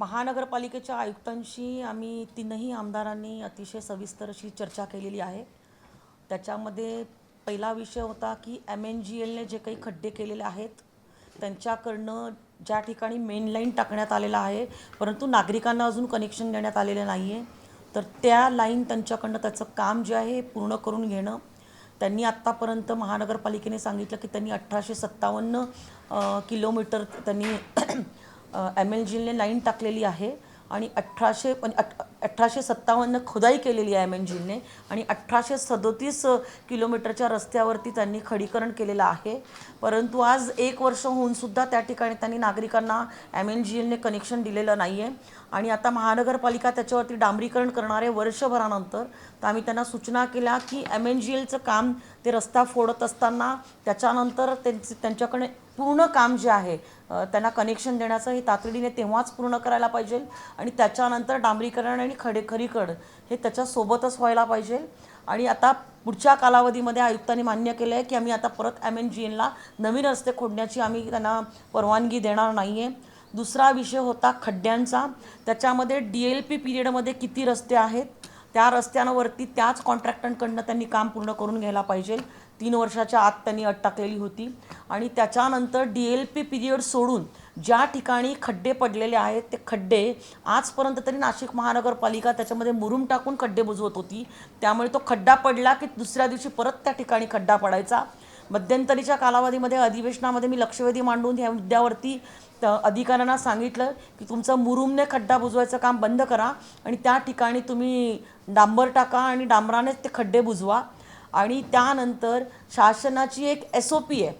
महानगरपालिकेच्या आयुक्तांशी आम्ही तीनही आमदारांनी अतिशय सविस्तर अशी चर्चा केलेली आहे. त्याच्यामध्ये पहिला विषय होता की एम एन जी एलने जे काही खड्डे केलेले आहेत त्यांच्याकडनं ज्या ठिकाणी मेन लाईन टाकण्यात आलेला आहे परंतु नागरिकांना अजून कनेक्शन देण्यात आलेलं नाही आहे तर त्या लाईन त्यांच्याकडनं त्याचं काम जे आहे पूर्ण करून घेणं. त्यांनी आत्तापर्यंत महानगरपालिकेने सांगितलं की त्यांनी अठराशे सत्तावन्न किलोमीटर त्यांनी एम एल जीने लाईन टाकलेली आहे आणि अठराशे म्हणजे पण अठराशे सत्तावन्न खुदाई केलेली आहे एम एन जीने आणि अठराशे सदोतीस किलोमीटरच्या रस्त्यावरती त्यांनी खडीकरण केलेलं आहे. परंतु आज एक वर्ष होऊनसुद्धा त्या ठिकाणी त्यांनी नागरिकांना एम एन जी एलने कनेक्शन दिलेलं नाही आहे आणि आता महानगरपालिका त्याच्यावरती डांबरीकरण करणारे वर्षभरानंतर तर आम्ही त्यांना सूचना केल्या की एम एन जी एलचं काम ते रस्ता फोडत असताना त्याच्यानंतर त्यांचे त्यांच्याकडे पूर्ण काम जे आहे त्यांना कनेक्शन देण्याचं हे तातडीने तेव्हाच पूर्ण करायला पाहिजे आणि त्याच्यानंतर डांबरीकरण आणि खडे खरीकरण हे त्याच्यासोबतच व्हायला पाहिजे. आणि आता पुढच्या कालावधीमध्ये आयुक्तांनी मान्य केलं आहे की आम्ही आता परत एम एन जी एनला नवीन रस्ते खोडण्याची आम्ही त्यांना परवानगी देणार नाही आहे दुसरा विषय होता खड्ड्यांचा. त्याच्यामध्ये डी एल पी पिरियडमध्ये किती रस्ते आहेत? त्या रस्त्यांवरती त्याच कॉन्ट्रॅक्टरकडनं त्यांनी काम पूर्ण करून घ्यायला पाहिजे. तीन वर्षाच्या आत त्यांनी अट टाकलेली होती. आणि त्याच्यानंतर डी एल पी पिरियड सोडून ज्या ठिकाणी खड्डे पडलेले आहेत ते खड्डे आजपर्यंत तरी नाशिक महानगरपालिका त्याच्यामध्ये मुरुम टाकून खड्डे बुजवत होती. त्यामुळे तो खड्डा पडला की दुसऱ्या दिवशी परत त्या ठिकाणी खड्डा पडायचा. मध्यंतरीच्या कालावधीमध्ये अधिवेशनामध्ये मी लक्षवेधी मांडून ह्या मुद्द्यावरती त- अधिकाऱ्यांना सांगितलं की तुमचं मुरुमने खड्डा बुजवायचं काम बंद करा आणि त्या ठिकाणी तुम्ही डांबर टाका आणि डांबरानेच ते खड्डे बुजवा. आणि त्यानंतर शासनाची एक एस ओ पी आहे.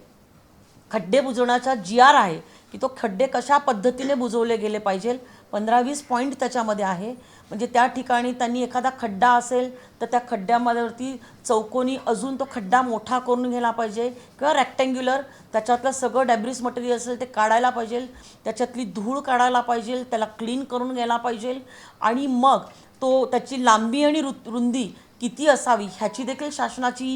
खड्डे बुजवण्याचा जी आर आहे की तो खड्डे कशा पद्धतीने बुजवले गेले पाहिजे? पंधरा वीस पॉईंट त्याच्यामध्ये आहे. म्हणजे त्या ठिकाणी त्यांनी एखादा खड्डा असेल तर त्या खड्ड्यामध्येवरती चौकोनी अजून तो खड्डा मोठा करून घ्यायला पाहिजे किंवा रेक्टँग्युलर त्याच्यातलं सगळं डॅब्रिस मटेरियल असेल ते काढायला पाहिजे त्याच्यातली धूळ काढायला पाहिजे त्याला क्लीन करून घ्यायला पाहिजे आणि मग तो त्याची लांबी आणि रु रुंदी किती असावी ह्याची देखील शासनाची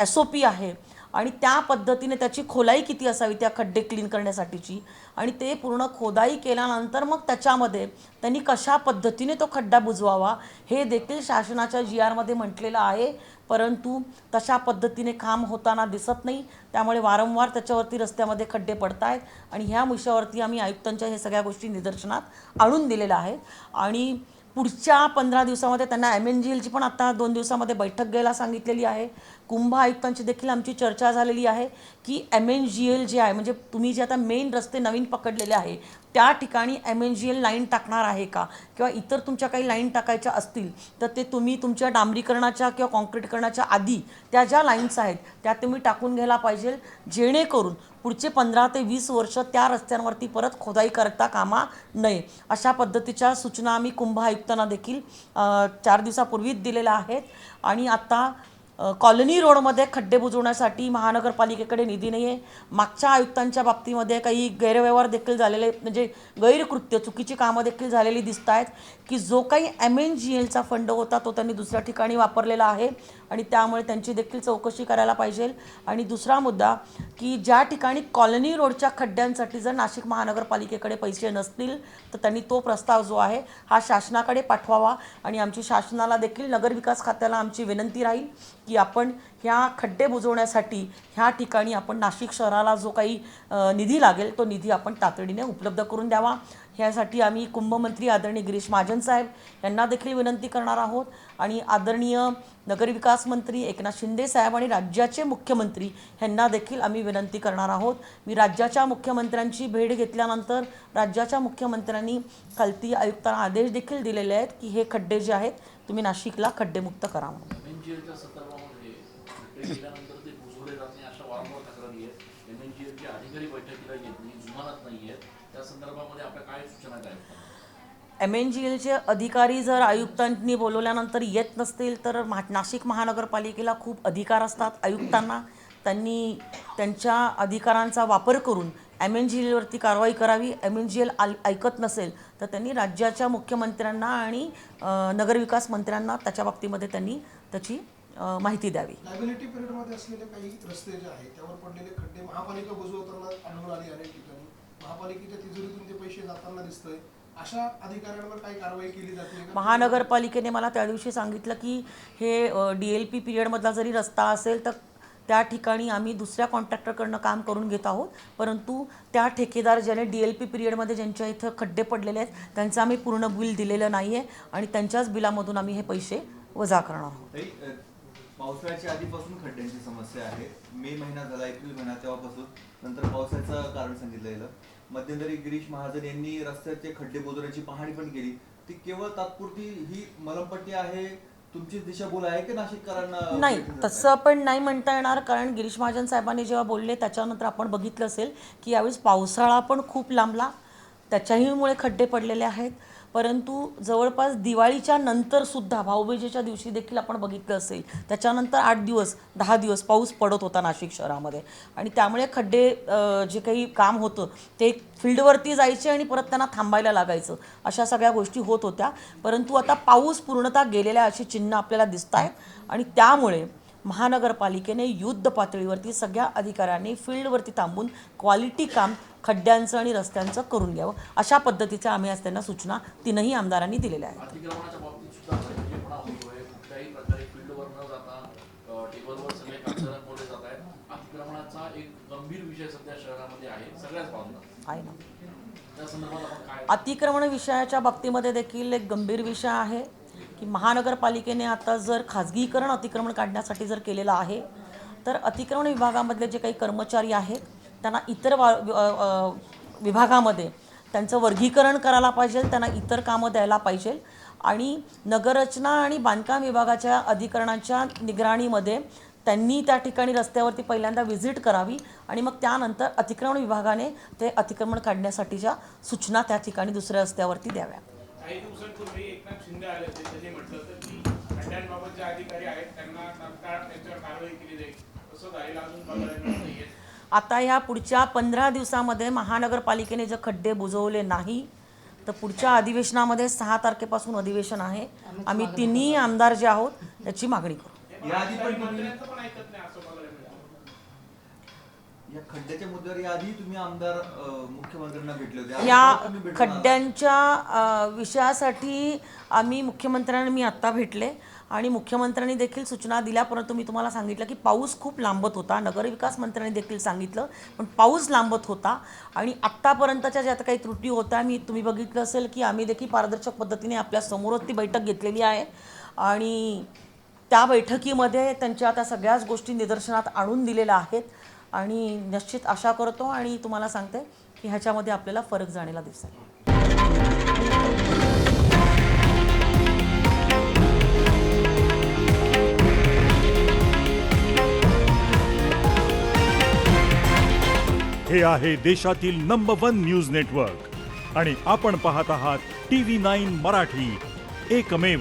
एस ओ पी आहे. आणि त्या पद्धतीने त्याची खोलाई किती असावी त्या खड्डे क्लीन करण्यासाठीची? आणि ते पूर्ण खोदाई केल्यानंतर मग त्याच्यामध्ये त्यांनी कशा पद्धतीने तो खड्डा बुजवावा हे देखील शासनाच्या जी आरमध्ये म्हटलेलं आहे. परंतु तशा पद्धतीने काम होताना दिसत नाही. त्यामुळे वारंवार त्याच्यावरती रस्त्यामध्ये खड्डे पडत आहेत आणि ह्या विषयावरती आम्ही आयुक्तांच्या हे सगळ्या गोष्टी निदर्शनात आणून दिलेल्या आहेत. आणि पुढच्या पंधरा दिवसामध्ये त्यांना एम एन जी एलची पण आता दोन दिवसामध्ये बैठक घ्यायला सांगितलेली आहे. कुंभ आयुक्तांची देखील आमची चर्चा झालेली आहे की M N G L J आहे म्हणजे तुम्ही जे आता मेन रस्ते नवीन पकडलेले आहे त्या ठिकाणी M N G L line टाकणार आहे का? किंवा इतर तुमच्या काही लाईन टाकायच्या असतील तर ते तुम्ही तुमच्या डांबरीकरणाच्या किंवा कॉन्क्रीटकरणाच्या आधी त्या ज्या लाईन्स आहेत त्या तुम्ही टाकून घ्यायला पाहिजे जेणेकरून पुढचे पंधरा ते वीस वर्ष त्या रस्त्यांवरती परत खोदाई करता कामा नये. अशा पद्धतीच्या सूचना आम्ही कुंभ आयुक्तांना देखील चार दिवसापूर्वीच दिलेल्या आहेत. आणि आता कॉलनी रोडमध्ये खड्डे बुजवण्यासाठी महानगरपालिकेकडे निधी नाही आहे मागच्या आयुक्तांच्या बाबतीमध्ये काही गैरव्यवहार देखील झालेले म्हणजे गैरकृत्य चुकीची कामं देखील झालेली दिसत आहेत की जो काही एम एन जी एलचा फंड होता तो त्यांनी दुसऱ्या ठिकाणी वापरलेला आहे आणि त्यामुळे त्यांची देखील चौकशी करायला पाहिजे. आणि दुसरा मुद्दा की ज्या ठिकाणी कॉलनी रोडच्या खड्ड्यांसाठी जर नाशिक महानगरपालिकेकडे पैसे नसतील तर त्यांनी तो प्रस्ताव जो आहे हा शासनाकडे पाठवावा. आणि आमची शासनाला देखील नगरविकास खात्याला आमची विनंती राहील. की आपण ह्या खड्डे बुजवण्यासाठी ह्या ठिकाणी आपण नाशिक शहराला जो काही निधी लागेल तो निधी आपण तातडीने उपलब्ध करून द्यावा. ह्यासाठी आम्ही कुंभमंत्री आदरणीय गिरीश महाजन साहेब यांना देखील विनंती करणार आहोत. आणि आदरणीय नगरविकास मंत्री एकनाथ शिंदे साहेब आणि राज्याचे मुख्यमंत्री यांना देखील आम्ही विनंती करणार आहोत. मी राज्याच्या मुख्यमंत्र्यांची भेट घेतल्यानंतर राज्याच्या मुख्यमंत्र्यांनी खालती आयुक्तांना आदेश देखील दिलेले आहेत की हे खड्डे जे आहेत तुम्ही नाशिकला खड्डेमुक्त करा म्हणून. एमएनजीएलच्या संदर्भामध्ये गेल्यानंतर ते बुजवले जात नाही अशा वारंवार तक्रारी आहेत. एम अधिकारी बैठकीला येत नाही जुमानत नाही आहेत. त्या संदर्भामध्ये आपल्या काय सूचना काय एम एन जी एलचे अधिकारी जर आयुक्तांनी बोलवल्यानंतर येत नसतील तर मा नाशिक महानगरपालिकेला खूप अधिकार असतात आयुक्तांना. त्यांनी त्यांच्या अधिकारांचा वापर करून एम एन जी एलवरती कारवाई करावी. एम एन जी एल ऐकत नसेल तर त्यांनी राज्याच्या मुख्यमंत्र्यांना आणि नगरविकास मंत्र्यांना त्याच्या बाबतीमध्ये त्यांनी त्याची माहिती द्यावी. लायबिलिटी पिरियडमध्ये असलेले काही रस्ते जे आहेत त्यावर पडलेले खड्डे महापालिका बुजवताना आढळून आले अनेक ठिकाणी. महापालिकेच्या तिजोरीतून ते पैसे जाताना दिसतंय. अशा अधिकाऱ्यांवर काही कारवाई केली जात नाही का? महानगरपालिकेने मला त्या दिवशी सांगितलं की हे डी एल पी पिरियडमधला जरी रस्ता असेल तर त्या ठिकाणी आम्ही दुसऱ्या कॉन्ट्रॅक्टरकडनं काम करून घेत आहोत. परंतु त्या ठेकेदार ज्याने डी एल पी पिरियडमध्ये ज्यांच्या इथं खड्डे पडलेले आहेत त्यांचं आम्ही पूर्ण बिल दिलेलं नाही आहे आणि त्यांच्याच बिलामधून आम्ही हे पैसे वजा करणार आहोत पावसाळ्याच्या आधीपासून खड्ड्यांची समस्या आहे. मे महिना झाला एप्रिल महिना तेव्हापासून. नंतर पावसाचं कारण सांगितलं गेलं. मध्यंतरी गिरीश महाजन यांनी रस्त्याचे खड्डे बुजवण्याची पाहणी पण केली. ती केवळ तात्पुरती ही मलमपट्टी आहे तुमची दिशाभूल आहे की नाशिककरांना नाही तसं पण नाही म्हणता येणार कारण गिरीश महाजन साहेबांनी जेव्हा बोलले त्याच्यानंतर आपण बघितलं असेल की यावेळेस पावसाळा पण खूप लांबला. त्याच्याहीमुळे खड्डे पडलेले आहेत. परंतु जवळपास दिवाळीच्या नंतर सुद्धा भाऊबीजेच्या दिवशी देखील आपण बघितलं असेल त्याच्यानंतर आठ दिवस दहा दिवस पाऊस पडत होता नाशिक शहरामध्ये. आणि त्यामुळे खड्डे जे काही काम होतं ते फील्डवरती जायचे आणि परत त्यांना थांबायला लागायचं अशा सगळ्या गोष्टी होत होत्या. परंतु आता पाऊस पूर्णतः गेलेल्या अशी चिन्ह आपल्याला दिसत आहेत आणि त्यामुळे महानगरपालिकेने युद्ध पातळीवरती सगळ्या अधिकाऱ्यांनी फील्डवरती थांबून क्वालिटी काम खड्ड्यांचं आणि रस्त्यांचं करून घ्यावं. अशा पद्धतीच्या आम्ही आज त्यांना सूचना तीनही आमदारांनी दिलेल्या आहेत. काय अतिक्रमण विषयाच्या बाबतीमध्ये देखील एक गंभीर विषय आहे. की महानगरपालिकेने आता जर खाजगीकरण अतिक्रमण काढण्यासाठी जर केलेलं आहे तर अतिक्रमण विभागामधले जे काही कर्मचारी आहेत त्यांना इतर वा विभागामध्ये त्यांचं वर्गीकरण करायला पाहिजे त्यांना इतर कामं द्यायला पाहिजे आणि नगररचना आणि बांधकाम विभागाच्या अधिकरणाच्या निगराणीमध्ये त्यांनी त्या ठिकाणी रस्त्यावरती पहिल्यांदा व्हिजिट करावी आणि मग त्यानंतर अतिक्रमण विभागाने ते अतिक्रमण काढण्यासाठीच्या सूचना त्या ठिकाणी दुसऱ्या रस्त्यावरती द्याव्या. काही दिवसांपूर्वी एकनाथ शिंदे आले होते. त्यांनी म्हटलं होतं की खड्ड्यांबाबत जे अधिकारी आहेत त्यांना तात्काळ त्यांच्यावर कारवाई केली जाईल. तसं झालेलं अजून बघायला मिळत नाहीये. आता ह्या पुढच्या पंधरा दिवसामध्ये महानगरपालिकेने जर खड्डे बुजवले नाही तर पुढच्या अधिवेशनामध्ये सहा तारखेपासून अधिवेशन आहे. आम्ही तिन्ही आमदार जे आहोत त्याची मागणी करू. याआधी पण ऐकत नाही असं. या खड्ड्याच्या मुद्द्यावर याआधी तुम्ही आमदार अ, मुख्यमंत्र्यांना भेटले होते. आता या तुम्ही भेटून आला. खड्ड्यांच्या अ, विषयासाठी आम्ही मुख्यमंत्र्यांना मी आत्ता भेटले. आणि मुख्यमंत्र्यांनी देखील सूचना दिल्या परंतु मी तुम्हाला सांगितलं की पाऊस खूप लांबत होता. नगरविकास मंत्र्यांनी देखील सांगितलं पण पाऊस लांबत होता. आणि आत्तापर्यंतच्या ज्या काही त्रुटी होत्या मी तुम्ही बघितलं असेल की आम्ही देखील पारदर्शक पद्धतीने आपल्या समोरच ती बैठक घेतलेली आहे. आणि त्या बैठकीमध्ये त्यांच्या आता सगळ्याच गोष्टी निदर्शनात आणून दिलेल्या आहेत. आणि निश्चित आशा करतो आणि तुम्हाला सांगते की ह्याच्यामध्ये आपल्याला फरक जाणेला दिसेल. हे आहे देशातील नंबर वन न्यूज नेटवर्क आणि आपण पाहत आहात टी व्ही नाईन मराठी. एकमेव.